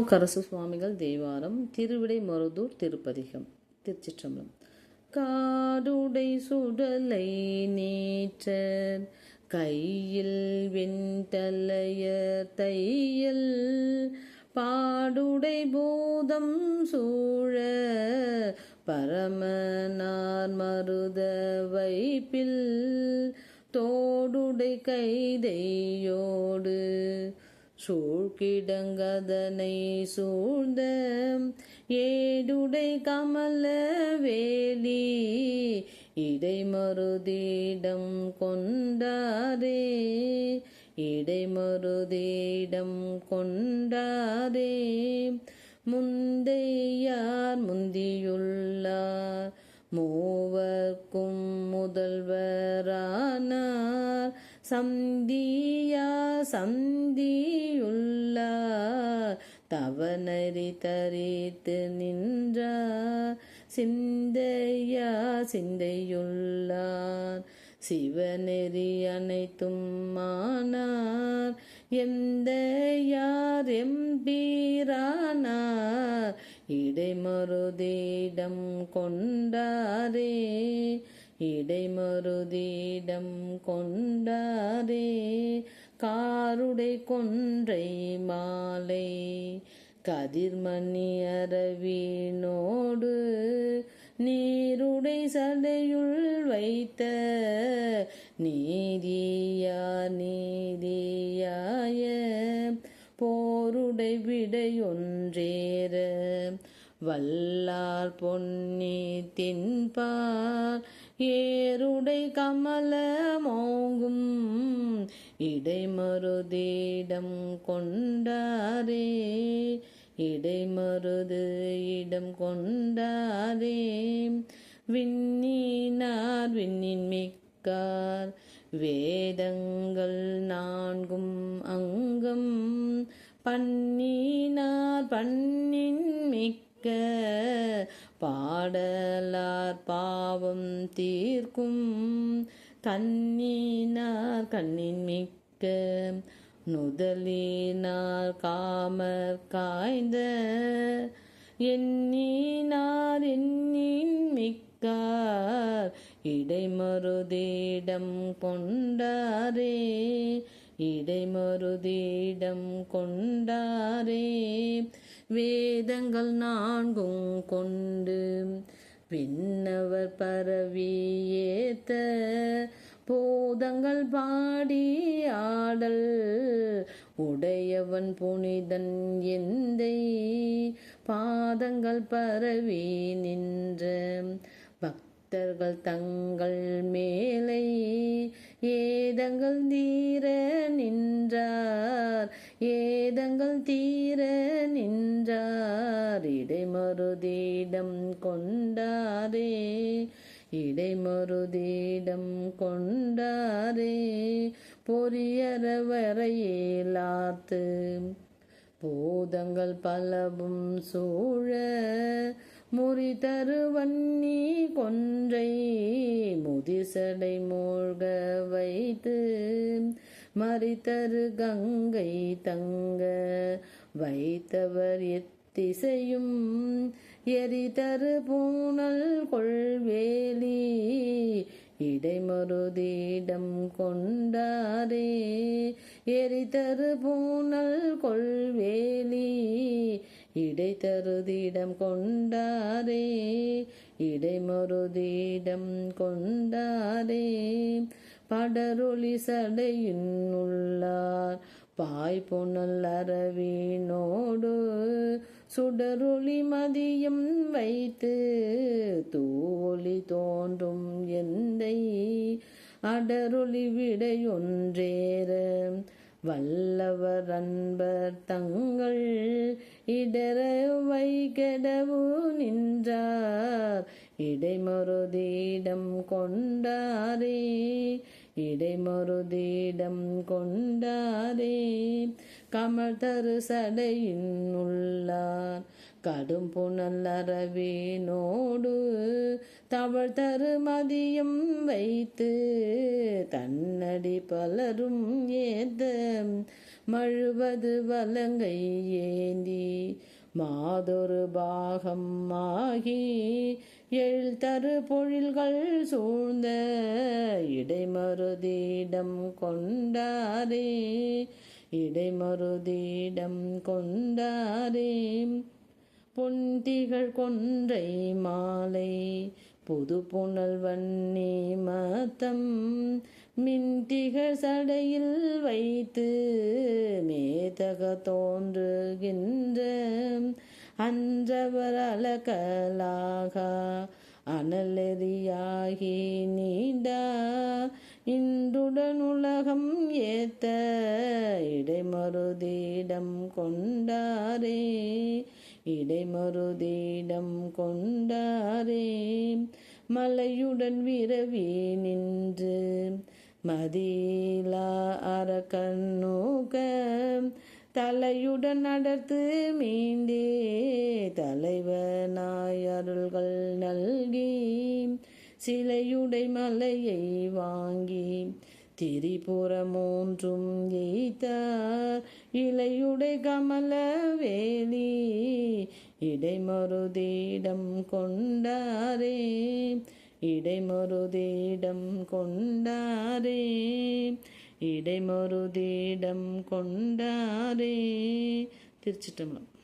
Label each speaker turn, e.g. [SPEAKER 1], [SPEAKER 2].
[SPEAKER 1] கரசு சுவாமிகள் தேவாரம் திருவிடை மருதூர் திருப்பதிகம் திருச்சிற்றம்பலம். காடுடை சுடலை நேற்றர் கையில் வெண்தலையர் தையல். பாடுடை பூதம் சூழ பரமனார் மருத வைப்பில். தோடுடை கைதையோடு சூழ்கிடங்கதனை சூழ்ந்த ஏடுடை கமல வேலி இடைமருதிடம் கொண்டாரே இடைமருதிடம் கொண்டாரே முந்தையார் முந்தியுள்ளார் மூவர்க்கும் முதல்வரானார். சந்தியா சந்தியுள்ளார் தவநரி தரித்து நின்றார் சிந்தையா சிந்தையுள்ளார். சிவநெறி அனைத்தும் மானார். எந்த யார் எம்பீரானார். இடைமருதிடம் கொண்டாரே. இடைமருதியிடம் கொண்டாரே காருடை கொன்றை மாலை கதிர்மணி அரவினோடு நீருடை சடையுள் வைத்த நீதியா நீதியாய போருடை விடையொன்றேற வல்லார் பொன்னி தின்பார் ஏருடை கமல மோங்கும் இடைமருதிடம் கொண்டாரே. இடைமருது இடம் கொண்டாரே. விண்ணினார் விண்ணின் மிக்கார். வேதங்கள் நான்கும் அங்கம். பண்ணினார் பண்ணின் மிக்க பாடலார் பாவம் தீர்க்கும் கண்ணினார் கண்ணின் மிக்க நுதலினார் காமர் காய்ந்த எண்ணினார் எண்ணின் மிக்கார் இடைமருதிடம் கொண்டாரே இடைமருதிடம் கொண்டாரே. வேதங்கள் நான்கும் கொண்டு விண்ணவர் பரவி ஏத்த போதங்கள் பாடி ஆடல் உடையவன் புனிதன் எந்தை பாதங்கள் பரவி நின்ற பக்தர்கள் தங்கள் மேலை ஏதங்கள் தீர நின்றார் ஏதங்கள் தீர நின்றார் இடைமருதிடம் கொண்டாரே இடைமருதிடம் கொண்டாரே பொரியற வரையிலாத்து பூதங்கள் பலவும் சூழ முறி தருவன்னி கொன்றை முதிசடை மூழ்க வைத்து மறித்தரு கங்கை தங்க வைத்தவர் எத்த திசையும் எரிதரு பூனல் கொள்வேலி இடைமருதிடம் கொண்டாரே. எரிதரு பூனல் கொள்வேலி இடைத்தருதிடம் கொண்டாரே. இடைமருதிடம் கொண்டாரே. படரொளி சடையின் உள்ளார் பாய் புனல் அரவினோடு சுடரொளி மதியம் வைத்து தூளி தோன்றும் எந்தை. அடரொளி விடையொன்றேற வல்லவர் அன்பர் தங்கள் இடர வைகடவு நின்றார். இடைமருதீடம் கொண்டாரே இடைமருதீடம் கொண்டாரே. கமல் தரு சடையின் உள்ளார். கடும் புனல் அரவினோடு தவழ் தரு மதியம் வைத்து தன்னடி பலரும் ஏத்த மழுவது வலங்கை ஏந்தி. மாதொரு பாகம் ஆகி எழுத்தரு பொழில்கள் சூழ்ந்த இடைமருதிடம் கொண்டாரே. இடைமருதிடம் கொண்டாரே பொன்திகள் கொன்றை மாலை புது புனல் வன்னி மத்தம். மின்திகள் சடையில் வைத்து மேதக தோன்றுகின்ற அன்றவர் அலகலாக அனலெறியாகி நீண்டா. இன்றுடனுலகம் ஏத்த இடைமருதியிடம் கொண்டாரே இடைமருதியிடம் கொண்டாரே. மலையுடன் விரவி நின்று மதிலா அரக்கண்ணூக தலையுடன் அடர்த்து மீண்டே தலைவனாய் அருள்கள் நல்கி. சிலையுடை மலையை வாங்கி திரிபுர மூன்றும் எய்தார். இலையுடை கமல வேலி இடைமருதீடம் கொண்டாரே. இடைமருதீடம் கொண்டாரே. இடைமருதீடம் கொண்டாரே. திருச்சிட்டம்பலம்